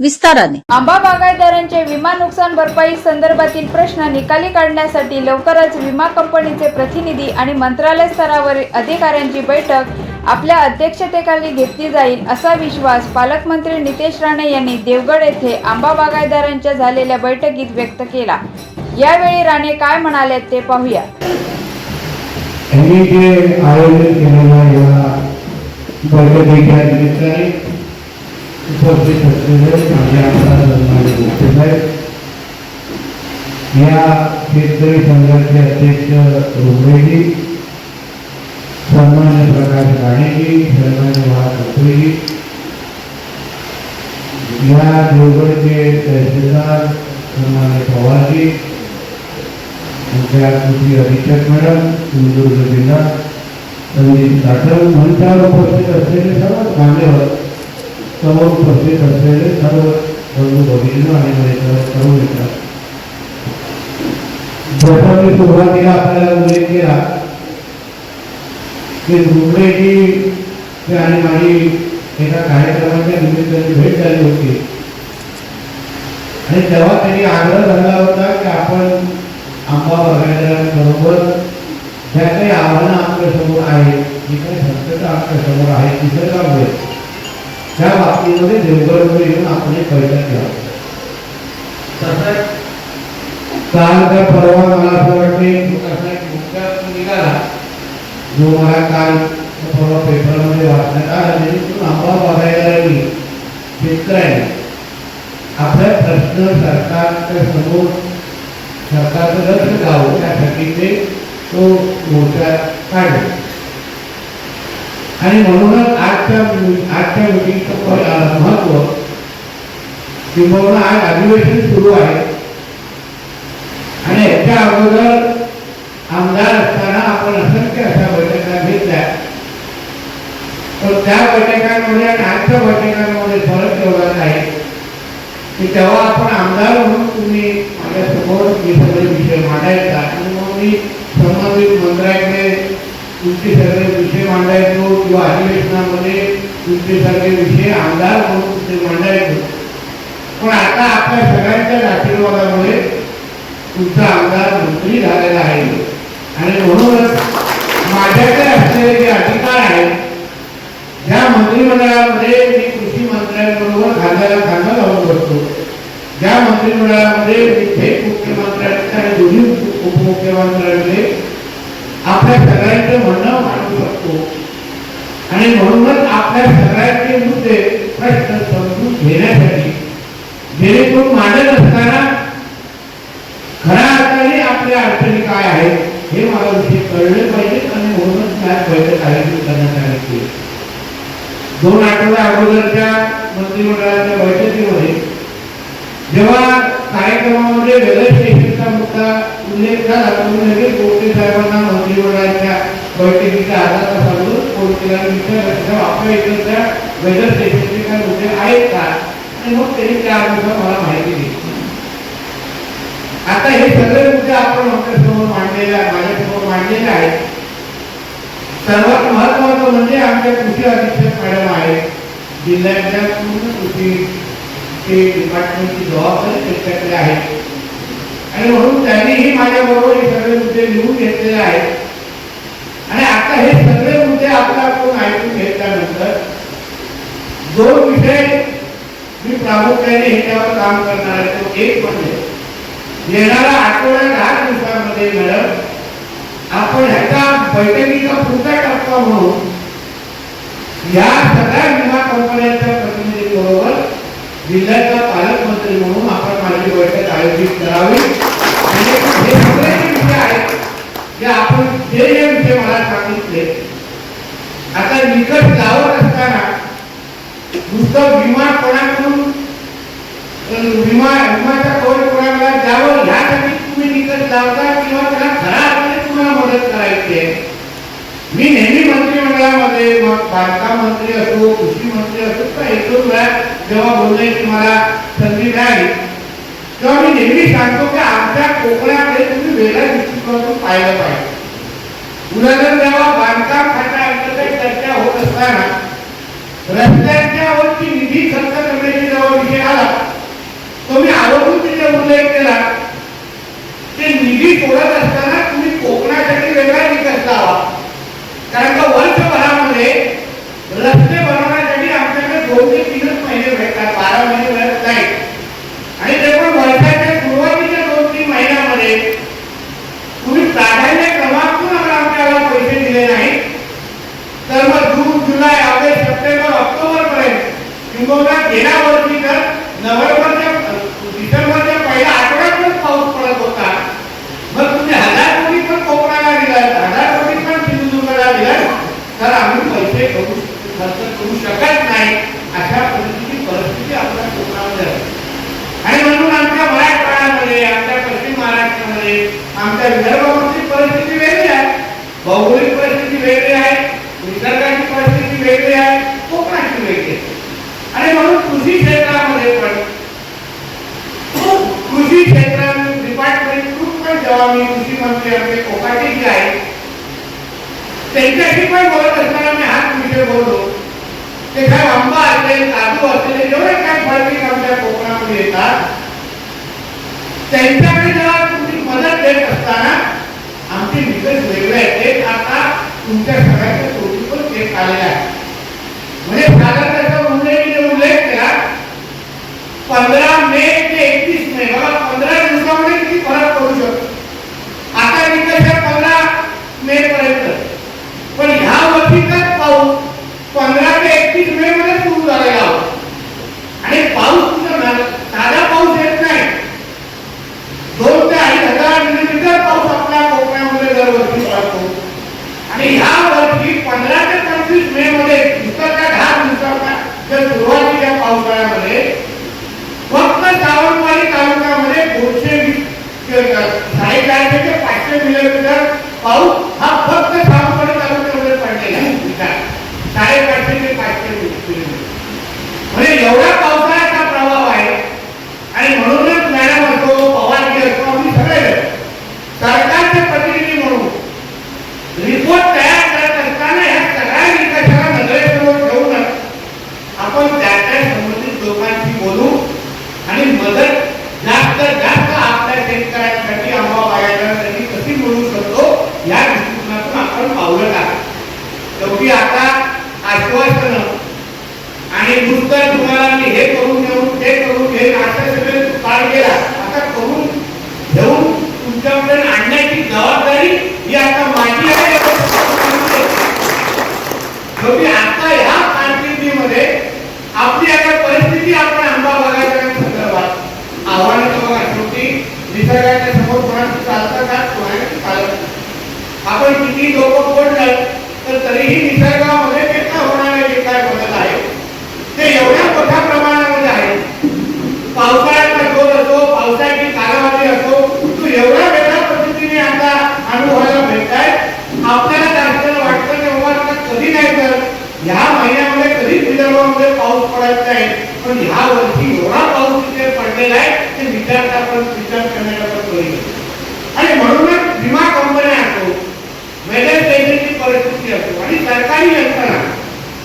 विस्ताराने. आंबा बागायतदारांचे विमा नुकसान भरपाई संदर्भातील प्रश्न निकाली काढण्यासाठी लवकरच विमा कंपनीचे प्रतिनिधी आणि मंत्रालय स्तरावरील अधिकाऱ्यांची बैठक आपल्या अध्यक्षतेखाली घेतली जाईल असा विश्वास पालकमंत्री नितेश राणे यांनी देवगड येथे आंबा बागायतदारांच्या झालेल्या बैठकीत व्यक्त केला. यावेळी राणे काय म्हणाले ते पाहूया. बैठकीच्या निमित्ताने उपस्थित असलेले माझे आमदार सन्मान्य मुख्य साहेब या शेतकरी संघाचे अध्यक्ष रुग्णजी सन्मान्य प्रकाश राणेजी सन्मान्य या देवगडचे तहसीलदार सन्मान्य पवारजी आमच्या कृषी अधीक्षक मॅडम सिंधुदुर्ग जिल्हा संदीप जाधव मंचावर उपस्थित असलेले सर्व मान्यवर समोर उपस्थित असलेले सर्व बंधू भगिनी आणि माझे सर्व मित्र. प्रथम मी सुरुवातीला आपल्याला उल्लेख केला की रुग्णेची आणि माझी एका कार्यक्रमाच्या निमित्ताने भेट झाली होती. आणि तेव्हा त्यांनी आग्रह धरला होता की आपण आंबा बघायला ज्या काही आव्हानं आपल्यासमोर आहेत जी काही संकट आपल्यासमोर आहेत निसर्गामुळे त्या बाबतीमध्ये देवगडमध्ये येऊन आपण एक बैठक घ्यावं तसंच काल का परवा मला असं वाटते निघाला. जो मला काल परवा पेपरमध्ये वाचण्यात आला जेणेकरून आंबा बागायतदारांनी शेतकऱ्यांनी आपल्या प्रश्न सरकारच्या समोर सरकारचं लक्ष द्यावं त्यासाठी ते तो मोर्चा काढला. आणि म्हणूनच आजच्या आजच्या मिटिंगचं महत्त्व किंबहुना आज अधिवेशन सुरू आहे. आणि याच्या अगोदर आमदार असताना आपण असंख्य अशा बैठका घेतल्या. पण त्या बैठकांमध्ये आणि आजच्या बैठकांमध्ये फरक एवढाच आहे की तेव्हा आपण आमदार म्हणून तुम्ही माझ्यासमोर हे सगळे विषय मांडायचा आणि मग मी संबंधित मंत्र्याकडे तुमचे सगळे विषय मांडायचो किंवा अधिवेशनामध्ये तुमचे सगळे विषय आमदार म्हणून ते मांडायचो. पण आता आपल्या सगळ्यांच्याच आशीर्वादामुळे तुमचा आमदार मंत्री झालेला आहे. आणि म्हणूनच माझ्याकडे असलेले जे अधिकार आहेत ज्या मंत्रिमंडळामध्ये मी कृषी मंत्र्यांबरोबर खांद्याला खांदा लावून बसतो ज्या मंत्रिमंडळामध्ये मी थेट मुख्यमंत्र्यांचे आणि दोन्ही उप- उपमुख्यमंत्र्यांचे आपल्या सगळ्यांचं म्हणणं मांडू शकतो. आणि म्हणूनच आपल्या सगळ्यांचे मुद्दे प्रश्न समजून घेण्यासाठी जेणेकरून मांडत असताना खऱ्या अर्थाने आपल्या अडचणी काय आहेत हे मला विषय कळले पाहिजे आणि म्हणूनच त्या बैठक आयोजित करण्यात आली दोन आठवड्या अगोदरच्या मंत्रिमंडळाच्या बैठकीमध्ये जेव्हा कार्यक्रमामध्ये रेल्वे स्टेशनचा मुद्दा उल्लेख झाला तुम्ही लगेच कोर्टे साहेबांना मंत्रिमंडळाच्या बैठकीच्या अर्धा तास फोन केला विचारलं आपल्या इकडच्या वेदर स्टेशनचे काय मुद्दे आहेत का? आणि मग त्यांनी त्यानुसार मला माहिती दिली. आता हे सगळे मुद्दे आपण आमच्यासमोर मांडलेले माझ्यासमोर मांडलेले आहेत. सर्वात महत्वाचं म्हणजे आमच्या कृषी अधीक्षक मॅडम आहेत. जिल्ह्याच्या पूर्ण कृषी ते डिपार्टमेंटची जबाबदारी त्यांच्याकडे आहे. आणि म्हणून त्यांनीही माझ्याबरोबर हे सगळे मुद्दे लिहून घेतलेले आहेत. आणि आता हे सगळे मुद्दे आपल्याकडून ऐकून घेतल्यानंतर दोन विषय मी प्रामुख्याने ह्याच्यावर काम करणार आहे. तो एक म्हणजे येणारा आठवड्या दहा दिवसामध्ये मॅडम आपण ह्याचा बैठकीचा पुढचा टप्पा म्हणून या सगळ्या विमा कंपन्यांच्या प्रतिनिधीबरोबर जिल्ह्याचा पालकमंत्री म्हणून आपण माझी बैठक आयोजित करावी. आणि हे सगळे जे विषय आहेत जे आपण जे विषय मला सांगितले. आता निकट लावत असताना नुसतं विमा कोणाकडून विमा विमाचा कवर कोणाला द्यावं ह्यासाठी तुम्ही निकट लावता किंवा त्याला खरा अर्थाने तुम्हाला मदत करायची आहे. मी नेहमी मंत्रिमंडळामध्ये मग बांधकाम मंत्री असो कृषी मंत्री असो तर एक दोन वेळा जेव्हा बोलण्याची मला संधी मिळाली तेव्हा मी नेहमी सांगतो की आमच्या कोकणाकडे तुम्ही वेगळ्या दृष्टिकोनातून पाहिलं पाहिजे. उदाहरण जेव्हा बांधकाम खात्याअंतर्गत चर्चा होत असताना रस्त्यांच्या वरती निधी खर्च करण्याची जेव्हा विषय आला तो मी आवर्जून तिथे उल्लेख केला. ते निधी सोडत असताना तुम्ही कोकणासाठी वेगळा निकष लावा. कारण का वर्ष रस्ते बनवण्यासाठी आमच्याकडे दोन ते तीनच महिने भेटतात बारा महिने मिळत नाही आणि ते पण वर्षाच्या सुरुवातीच्या दोन तीन महिन्यामध्ये तुम्ही प्राधान्य क्रमांकून आम्हाला आमच्याला पैसे दिले नाही तर मग जून जुलै ऑगस्ट सप्टेंबर ऑक्टोबर पर्यंत किंबहुना गेल्या वर्षी तर नोव्हेंबरच्या डिसेंबरच्या पहिल्या आठवड्यातच पाऊस पडत होता मग तुम्ही हजार कोटी पण कोकणाला दिलात हजार कोटी पण सिंधुदुर्गला दिलात तर आम्ही पैसे करू खर्च करू शकत नाही अशा परिस्थिती परिस्थिती आपल्या कोकणामध्ये आहे. आणि म्हणून आमच्या मराठवाड्यामध्ये आमच्या पश्चिम महाराष्ट्रामध्ये आमच्या विदर्भामधली परिस्थिती वेगळी आहे भौगोलिक परिस्थिती वेगळी आहे निसर्गाची परिस्थिती वेगळी आहे कोकणाची वेगळी आहे आणि म्हणून कृषी क्षेत्रामध्ये पण कृषी क्षेत्रात डिपार्टमेंट पण जेव्हा मी कृषी मंत्री आमचे कोकाटे जे आहे त्यांच्याशी पण बोलत असताना मी हाच विषय बोललो. ते काय आंबा असेल काजू असेल एवढे काय फळपीक आमच्या कोकणामध्ये येतात. त्यांच्याकडे जेव्हा तुम्ही मदत देत असताना आमचे निकष वेगळे आहेत ते आता तुमच्या सगळ्यांच्या तोटी पण ते आलेले आहे म्हणजे साधारण त्याचा उल्लेख उल्लेख केला पंधरा मे ते एकतीस मे बघा पंधरा दिवसामध्ये किती फरक पडू शकतो आता निकष आहे पंधरा मे पर्यंत पण ह्या वर्षीचाच पाऊस पंधरा ते एकतीस मे मध्ये सुरू झालेला होता आणि पाऊस तुझा ना- साधा पाऊस येत नाही दोन ते अडीच हजार मिलीमीटर पाऊस आपल्या कोकणामध्ये दरवर्षी पडतो आणि ह्या वर्षी पंधरा ते पंचवीस मे मध्ये नुसत्या दहा दिवसाच्या ज्या सुरुवातीच्या पावसाळ्यामध्ये फक्त सावंतवाडी तालुक्यामध्ये दोनशे वीस साडेचारशे ते पाऊस हा फक्त सावंतवाडी तालुक्यामध्ये पडलेला आहे. साडेपाचशे ते पाचशे म्हणजे एवढा पावसाळ्याचा प्रभाव आहे आणि म्हणूनच मॅडम असो पवारजी असो आम्ही सगळे सरकारचे प्रतिनिधी म्हणून रिपोर्ट तयार करत असताना या सगळ्या नजरेसमोर ठेवूनच आपण त्या त्या संबंधित लोकांशी बोलू आणि मदत जास्त जास्त आपल्या शेतकऱ्यांना जर तुम्हाला मी हे करून देऊ ते करून घेईन असं सगळे काळ गेला आता करून घेऊन तुमच्याकडे आणण्याची जबाबदारी ही आता माझी आहे. शेवटी आता ह्या कारकिर्दीमध्ये आपली आता परिस्थिती आपण आंबा बघायच्या संदर्भात आव्हानाचं बघा शेवटी निसर्गाच्या समोर कोणाचं चालतं का कोणाचं चालत आपण किती लोक बोललं तर तरीही निसर्गामध्ये व्यक्त होणारे जे काय बदल आहे ते एवढ्या मोठ्या प्रमाणामध्ये आहे पावसाळ्याचा जोर असो पावसाची कालावधी असो तो एवढ्या वेगळ्या पद्धतीने आता अनुभवायला भेटत आहे आपल्याला जास्त वाटतं तेव्हा आता कधी नाही तर ह्या महिन्यामध्ये कधीच विदर्भामध्ये पाऊस पडत नाही पण ह्या वर्षी एवढा पाऊस तिथे पडलेला आहे ते विचारता पण विचार करण्याला पण बरी आणि म्हणूनच विमा कंपन्या असो वेगळ्या दैनंदिन परिस्थिती असो आणि सरकारी यंत्रणा.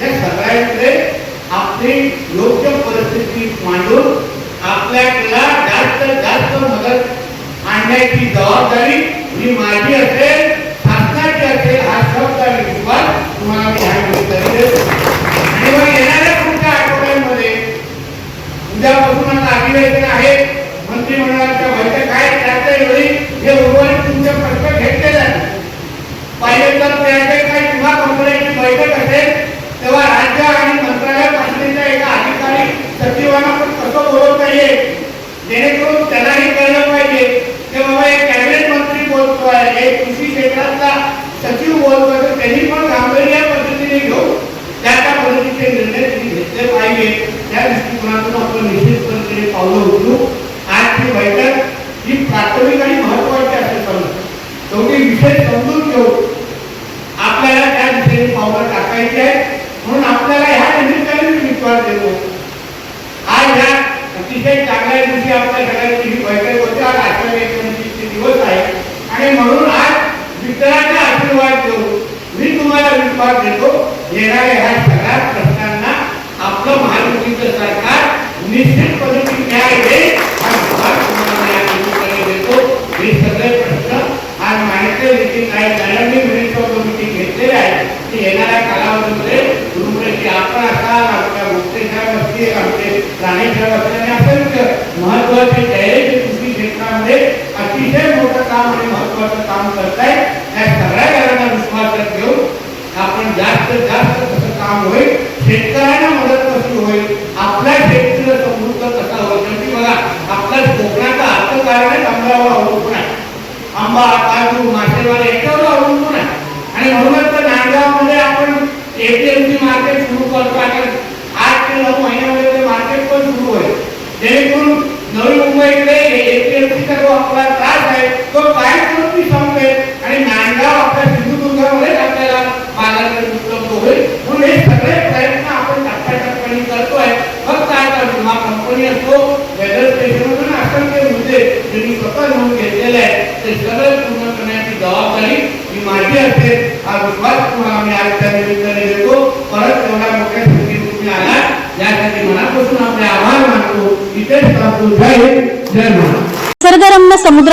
या सगळ्यांकडे आपली योग्य परिस्थिती मांडून आपल्याला जास्त जास्त मदत आणण्याची जबाबदारी ही माझी असेल शासनाची असेल हा शब्द आणि विश्वास तुम्हाला मी ह्या ठिकाणी आणि मग येणाऱ्या पुढच्या आठवड्यांमध्ये उद्यापासून आता अधिवेशन आहे मंत्रिमंडळाच्या बैठक आहे त्याच्या वेळी हे उर्वरित तुमचे प्रश्न घेतले जातील पाहिजे त्याचे काही विमा कंपन्यांची बैठक असेल तेव्हा राज्य आणि मंत्रालय पातळीच्या एका अधिकारी सचिवांना पण कसं बोलवता येईल. जेणेकरून त्यांनाही कळलं पाहिजे की बाबा एक कॅबिनेट मंत्री बोलतो आहे एक कृषी क्षेत्रातला सचिव बोलतोय तर त्यांनी पण गांभीर्य पद्धतीने घेऊन त्या त्या पद्धतीचे निर्णय त्यांनी घेतले पाहिजे. त्या दृष्टिकोनातून आपण निश्चितपणे पावलं उचलू. आजची बैठक ही प्राथमिक आणि महत्वाची असेल समजतो शेवटी विषय समजून घेऊ ठेवी पावलं टाकायची आहे म्हणून आपल्याला ह्या निमित्ताने मी विश्वास देतो. आज ह्या अतिशय चांगल्या दिवशी आपल्या सगळ्यांची ही बैठक होते. आज आठवण एकोणतीसचे दिवस आहे आणि म्हणून आज मित्रांचा आशीर्वाद देऊ मी तुम्हाला विश्वास देतो. येणाऱ्या ह्या सगळ्या प्रश्नांना आपलं महायुतीचं सरकार निश्चितपणे न्याय देईल. आमचे राणेश्वर आणि असं महत्त्वाचे शहरी कृषी क्षेत्रामध्ये अतिशय मोठं काम आणि महत्वाचं काम करताय त्या सगळ्या घरांना विश्वासात घेऊन आपण जास्त जास्त कसं काम होईल शेतकऱ्यांना मदत कशी होईल समृद्ध कसा होईल बघा आपल्या कोकणाचा आंब्यावर अवलंबून आहे आंबा काजू याच्यावर अवलंबून आहे आणि म्हणूनच नांदगावमध्ये आपण एपीएमसी मार्ग सुरू करतो आणि आठ ते नऊ महिन्यामध्ये ते मार्केट पण सुरू होईल जेणेकरून नवी मुंबईकडे एपीएमसीचा सर्व आपला त्रास आहे तो कायमस्वरूपी संपेल आणि नांदगाव आपल्या सिंधुदुर्गामध्ये आपल्याला बाजारपेठ उपलब्ध होईल म्हणून हे सगळे प्रयत्न आपण टप्प्याटप्प्याने करतोय फक्त आता विमा कंपनी असतो वेदर स्टेशनमधून असंख्य मुद्दे जे मी स्वतः घेऊन घेतलेले आहेत ते सगळे पूर्ण करण्याची जबाबदारी ही माझी असेल हा विश्वास तुम्हाला मी आज त्या निमित्ताने देतो परत एवढ्या मोठ्या संख्येत तुम्ही आला यासाठी मनापासून आपले आभार मानतो इथेच थांबतो जय हिंद जय महाराष्ट्र